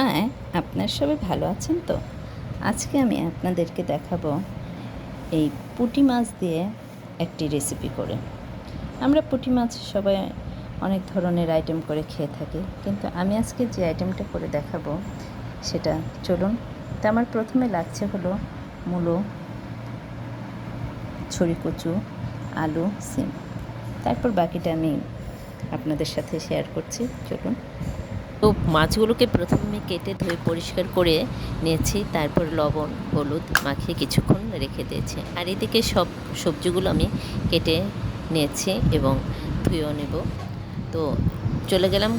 হ্যাঁ আপনার সবাই ভালো আছেন তো? আজকে আমি আপনাদেরকে দেখাবো এই পুটি মাছ দিয়ে একটি রেসিপি করে। আমরা পুঁটি মাছ সবাই অনেক ধরনের আইটেম করে খেয়ে থাকি, কিন্তু আমি আজকে যে আইটেমটা করে দেখাবো সেটা চলুন। তা আমার প্রথমে লাগছে হলো মূলো ছড়ি কচু, আলু, সিম। তারপর বাকিটা আমি আপনাদের সাথে শেয়ার করছি, চলুন। তো মাছগুলোকে প্রথমে কেটে ধুয়ে পরিষ্কার করে নিয়েছি, তারপর লবণ, হলুদ মাখিয়ে কিছুক্ষণ রেখে দিয়েছি। আর এদিকে সব সবজিগুলো আমি কেটে নিয়েছি এবং ধুয়েও নেব। তো চলে গেলাম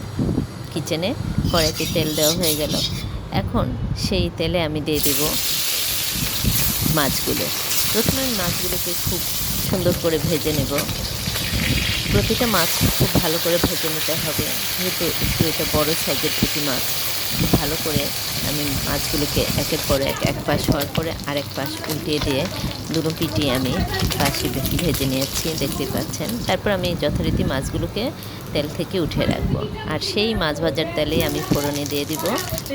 কিচেনে কড়াইতে তেল দেওয়া হয়ে গেল। এখন সেই তেলে আমি দিয়ে দেব মাছগুলো। প্রথমে মাছগুলোকে খুব সুন্দর করে ভেজে নেব। প্রতিটা মাছ খুব ভালো করে ভেজে নিতে হবে। যেহেতু একটু এটা বড় সাইজের পুঁটি মাছ ভালো করে আমি মাছগুলোকে একের পর এক এক পাশ হওয়ার পরে আরেক পাশ উল্টিয়ে দিয়ে দুটো পিটিয়ে আমি পাশে ভেজে নিয়েছি দেখতে পাচ্ছেন। তারপর আমি যথারীতি মাছগুলোকে তেল থেকে উঠে রাখব। আর সেই মাছ ভাজার তেলে আমি ফোড়নে দিয়ে দিব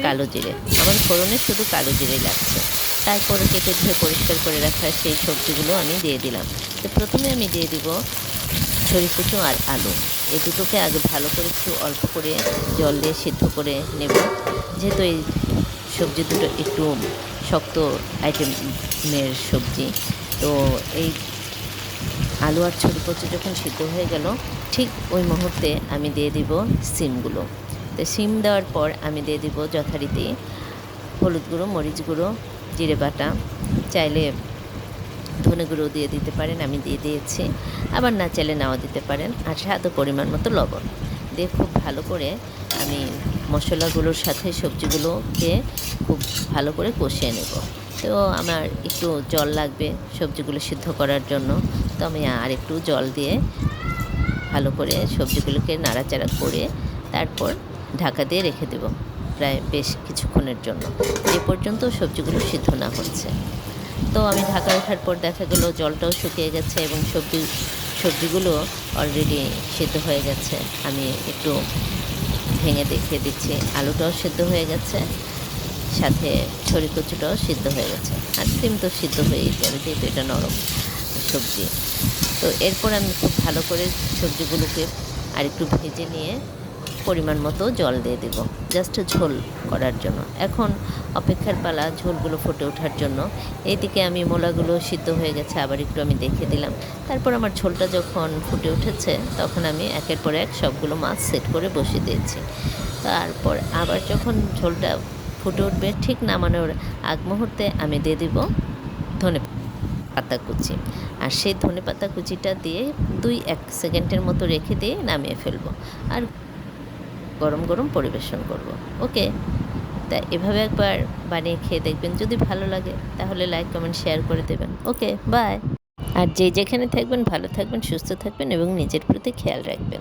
কালো জিরে। আমার ফোড়নে শুধু কালো জিরে লাগছে। তারপরে কেটে ধুয়ে পরিষ্কার করে রাখা সেই সবজিগুলো আমি দিয়ে দিলাম। তো প্রথমে আমি দিয়ে দিব ছড়ি কুচু আর আলু। এই দুটোকে আগে ভালো করে একটু অল্প করে জল দিয়ে সিদ্ধ করে নেব। যেহেতু এই সবজি দুটো একটু শক্ত আইটেমের সবজি, তো এই আলু আর ছড়ি কচু যখন সিদ্ধ হয়ে গেল, ঠিক ওই মুহূর্তে আমি দিয়ে দিব সিমগুলো। তো সিম দেওয়ার পর আমি দিয়ে দিব যথারীতি হলুদ গুঁড়ো, মরিচ গুঁড়ো, জিরে বাটা। চাইলে ধনে গুঁড়ো দিয়ে দিতে পারেন, আমি দিয়ে দিয়েছি। আবার না চাইলে নাও দিতে পারেন। আর স্বাদ পরিমাণ মতো লবণ। দিয়ে খুব ভালো করে আমি মশলাগুলোর সাথে সবজিগুলোকে খুব ভালো করে কষিয়ে নেব। তো আমার একটু জল লাগবে সবজিগুলো সিদ্ধ করার জন্য। তো আমি আর একটু জল দিয়ে ভালো করে সবজিগুলোকে নাড়াচাড়া করে তারপর ঢাকা দিয়ে রেখে দেব প্রায় বেশ কিছুক্ষণের জন্য। এ পর্যন্ত সবজিগুলো সিদ্ধ না হচ্ছে। তো আমি ঢাকা ওঠার পর দেখা গেলো জলটাও শুকিয়ে গেছে এবং সবজি, সবজিগুলো অলরেডি সিদ্ধ হয়ে গেছে। আমি একটু ভেঙে দেখিয়ে দিচ্ছি। আলুটাও সিদ্ধ হয়ে গেছে, সাথে ছড়ি কচুটাও সিদ্ধ হয়ে গেছে। আর সিম তো সিদ্ধ হয়েই যাবে, যেহেতু এটা নরম সবজি। তো এরপর আমি খুব ভালো করে সবজিগুলোকে আর একটু ভেজে নিয়ে পরিমাণ মতো জল দিয়ে দেব। জাস্ট ঝোল করার জন্য। এখন অপেক্ষার পালা ঝোলগুলো ফুটে ওঠার জন্য। এইদিকে আমি মোলাগুলো সিদ্ধ হয়ে গেছে, আবার একটু আমি দেখে দিলাম। তারপর আমার ঝোলটা যখন ফুটে উঠেছে, তখন আমি একের পর এক সবগুলো মাছ সেট করে বসিয়ে দিয়েছি। তারপর আবার যখন ঝোলটা ফুটে উঠবে, ঠিক নামানোর আগ মুহূর্তে আমি দিয়ে দিব ধনে পাতা কুচি। আর সেই ধনে পাতা কুচিটা দিয়ে দুই এক সেকেন্ডের মতো রেখে দিয়ে নামিয়ে ফেলব। আর গরম গরম পরিবেশন করব। ওকে? তা এভাবে একবার বানিয়ে খেয়ে দেখবেন। যদি ভালো লাগে, তাহলে লাইক কমেন্ট শেয়ার করে দেবেন। ওকে বাই আর যে যেখানে থাকবেন, ভালো থাকবেন, সুস্থ থাকবেন এবং নিজের প্রতি খেয়াল রাখবেন।